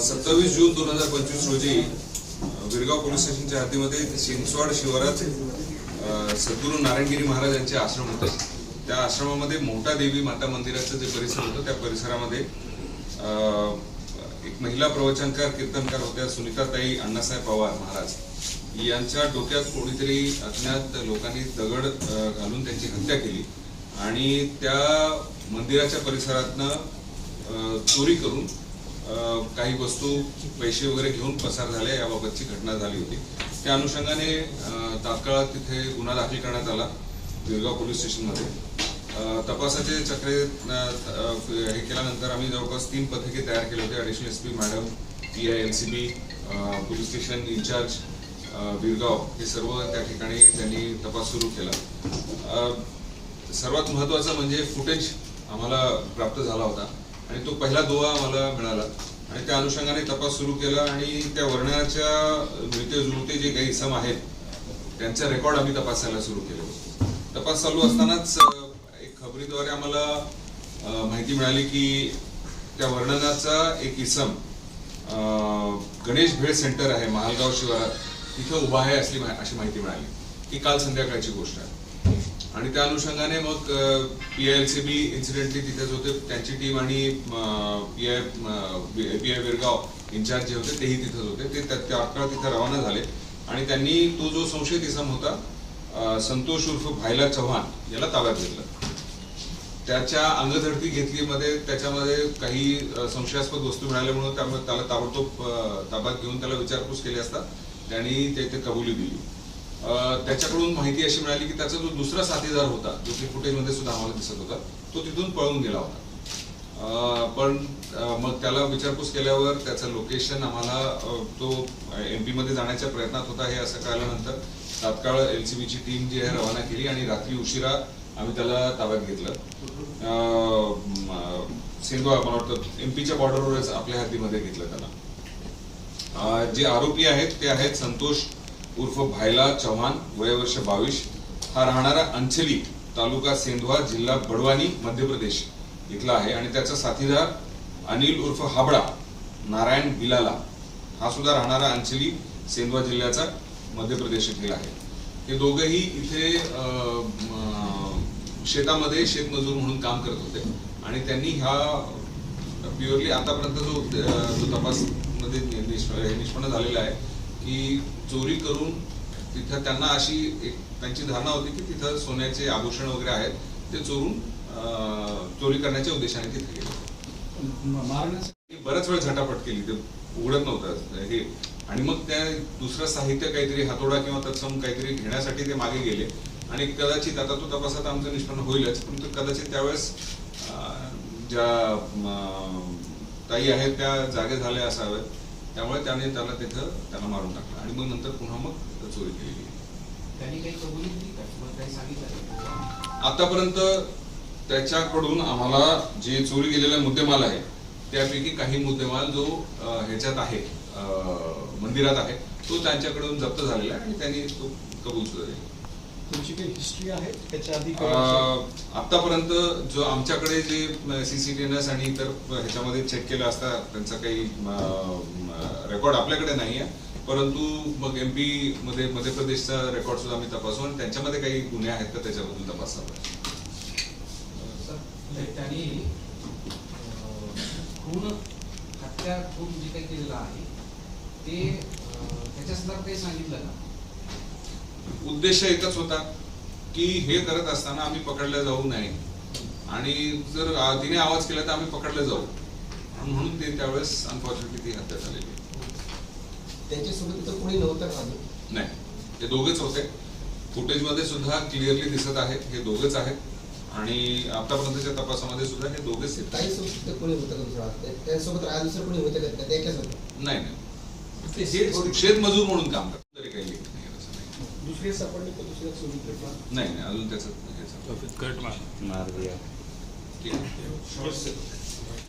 सत्तावीस जून दोन हजार पंचवीस रोजी गिरगाव पोलीस स्टेशनच्या हद्दीमध्ये चिंचवाड शिवारात सद्गुरू नारायणगिरी महाराज यांचे आश्रम होते. त्या आश्रमामध्ये मोठा देवी माता मंदिराचं जे परिसर होतं त्या परिसरामध्ये एक महिला प्रवचनकार कीर्तनकार होत्या सुनीताताई अण्णासाहेब पवार महाराज. यांच्या डोक्यात कोणीतरी अज्ञात लोकांनी दगड घालून त्यांची हत्या केली आणि त्या मंदिराच्या परिसरातनं चोरी करून काही वस्तू पैसे वगैरे घेऊन पसार झाले याबाबतची घटना झाली होती. त्या अनुषंगाने तात्काळ तिथे गुन्हा दाखल करण्यात आला विरगाव पोलीस स्टेशनमध्ये. तपासाचे चक्रे हे केल्यानंतर आम्ही जवळपास तीन पथके तयार केले होते. Additional S P madam P I L C B police station incharge Birgaon हे सर्व त्या ठिकाणी त्यांनी तपास सुरू केला. सर्वात महत्त्वाचं म्हणजे फुटेज आम्हाला प्राप्त झाला होता. आणि तो पहिला दुवा आम्हाला मिळाला. आणि त्या अनुषंगाने तपास सुरू केला आणि त्या वर्णाच्या मिळते जुळते जे काही इसम आहेत त्यांचा रेकॉर्ड आम्ही तपासायला सुरू केले. तपास चालू असतानाच एक खबरीद्वारे आम्हाला माहिती मिळाली की त्या वर्णनाचा एक इसम गणेश भेळ सेंटर आहे महालगाव शिवारात. तिथं उभा आहे असली अशी माहिती मिळाली. ही काल संध्याकाळची गोष्ट आहे. आणि त्या अनुषंगाने मग P I L C B incidentally तिथेच होते. त्यांची टीम आणि P I P I Virgaon incharge जे होते तेही तिथेच होते. ते त्या- तात्काळ तिथे रवाना झाले. आणि त्यांनी तो जो संशयित इसम होता संतोष उर्फ भायला चव्हाण याला ताब्यात घेतलं. त्याच्या अंगधडती घेतली मध्ये त्याच्यामध्ये काही संशयास्पद वस्तू मिळाल्यामुळे त्यामुळे त्याला ताबडतोब ताब्यात घेऊन त्याला विचारपूस केली असता त्यांनी ते कबुली दिली. त्याच्याकडून माहिती अशी मिळाली की त्याचा जो दुसरा साथीदार होता जो की फुटेजमध्ये सुद्धा आम्हाला दिसत होता तो तिथून पळून गेला होता. पण मग त्याला विचारपूस केल्यावर त्याचं लोकेशन आम्हाला तो एम पी मध्ये जाण्याच्या प्रयत्नात होता हे असं कळल्यानंतर तात्काळ एल सी बीची टीम जी आहे रवाना केली आणि रात्री उशिरा आम्ही त्याला ताब्यात घेतलं. अ, मला वाटतं एम पीच्या बॉर्डरवरच आपल्या हद्दीमध्ये घेतलं त्याला. जे आरोपी आहेत ते आहेत संतोष उर्फ भायला चव्हाण वयवर्ष बावीस. हा राहणारा अंचली तालुका सेंधवा जिल्हा बडवानी मध्य प्रदेश. इथला आहे आणि त्याचा साथीदार अनिल उर्फ हाबडा नारायण बिलाला. हा सुद्धा राहणारा अंचली सेंधवा जिल्ह्याचा मध्य प्रदेश येथील आहे. हे दोघंही इथे शेतामध्ये शेतमजूर म्हणून काम करत होते. आणि त्यांनी ह्या प्युअरली आतापर्यंत जो तपासमध्ये जो निष्पन्न झालेला आहे की चोरी करून तिथं त्यांना अशी एक त्यांची धारणा होती की तिथं सोन्याचे आभूषण वगैरे आहेत ते चोरून चोरी करण्याच्या उद्देशाने तिथे गेले. मारण्यासाठी बऱ्याच वेळ झटापट केली ते उघडत नव्हतं हे. आणि मग त्या दुसरं साहित्य काहीतरी हातोडा किंवा तत्सम काहीतरी घेण्यासाठी ते मागे गेले. आणि कदाचित आता तो तपासात आमचं निष्पन्न होईलच परंतु कदाचित त्यावेळेस ज्या ताई आहेत त्या जागे झाल्या असाव्यात. त्यामुळे त्याने त्याला तिथं त्यांना मारून टाकलं. आणि मग नंतर पुन्हा मग चोरी केली त्यांनी काही कबुली दिली का? किंवा काही सांगितलं का? आतापर्यंत त्याच्याकडून आम्हाला जे चोरी गेलेला मुद्देमाल आहे त्यापैकी काही मुद्देमाल जो ह्याच्यात आहे मंदिरात आहे तो त्यांच्याकडून जप्त झालेला आहे आणि त्यांनी तो कबूल सुद्धा दिला तुमची काही हिस्ट्री आहे? त्याच्या आधी आतापर्यंत जो आमच्याकडे जे सीसीटीव्ही आणि इतर ह्याच्यामध्ये चेक केलं असता त्यांचा काही रेकॉर्ड आपल्याकडे नाही आहे परंतु मग एम पी मध्ये मध्य प्रदेशचा रेकॉर्ड सुद्धा आम्ही तपासू आणि त्यांच्यामध्ये काही गुन्हे आहेत का त्याच्याबद्दल तपास चालू आहे. सर, म्हणजे त्यांनी खून हत्या खून जे काही केलेलं आहे ते त्याच्या संदर्भात काही सांगितलं का? उद्देश एकच होता की हे करत असताना आम्ही पकडले जाऊ नये. आणि जर तिने आवाज केला तर आम्ही पकडले जाऊ. म्हणून ते त्यावेळेस अनफॉर्च्युनेटली ती हत्या झालेली त्यांच्यासोबत कोणी नव्हतं का नाही. ते दोघेच होते. फुटेजमध्ये सुद्धा क्लिअरली दिसत आहे. हे दोघेच आहेत. आणि आतापर्यंतच्या तपासामध्ये सुद्धा हे दोघेच आहेत. काही सोबत कोणी होतं का त्यासोबत राहा दुसरं कोणी होतं का? त्या एकच होतं नाही नाही. शेत शेतमजूर म्हणून काम करतात तरी काही लिहित नाही असं नाही दुसरे सापडले तर दुसऱ्या सोबत नाही नाही अजून त्याचं ह्याचं- कट मार. ठीक आहे.